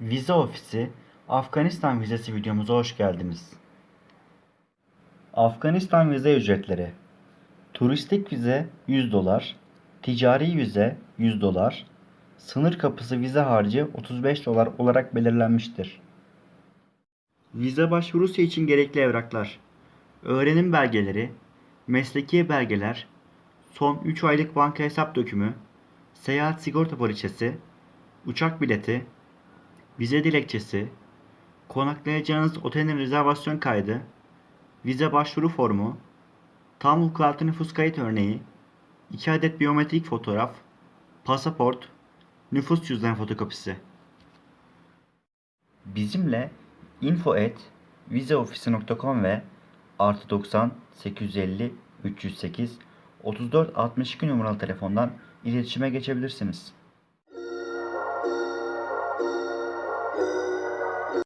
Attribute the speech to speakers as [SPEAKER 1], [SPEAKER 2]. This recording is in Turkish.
[SPEAKER 1] Vize Ofisi Afganistan vizesi videomuza hoş geldiniz. Afganistan vize ücretleri Turistik vize 100 dolar, ticari vize 100 dolar, sınır kapısı vize harcı 35 dolar olarak belirlenmiştir. Vize başvurusu için gerekli evraklar Öğrenim belgeleri, mesleki belgeler, son 3 aylık banka hesap dökümü, seyahat sigorta poliçesi, uçak bileti, vize dilekçesi, konaklayacağınız otelin rezervasyon kaydı, vize başvuru formu, tam vukuatlı nüfus kayıt örneği, 2 adet biyometrik fotoğraf, pasaport, nüfus cüzdan fotokopisi. Bizimle info at vizeofisi.com ve artı 90 850 308 34 62 numaralı telefondan iletişime geçebilirsiniz.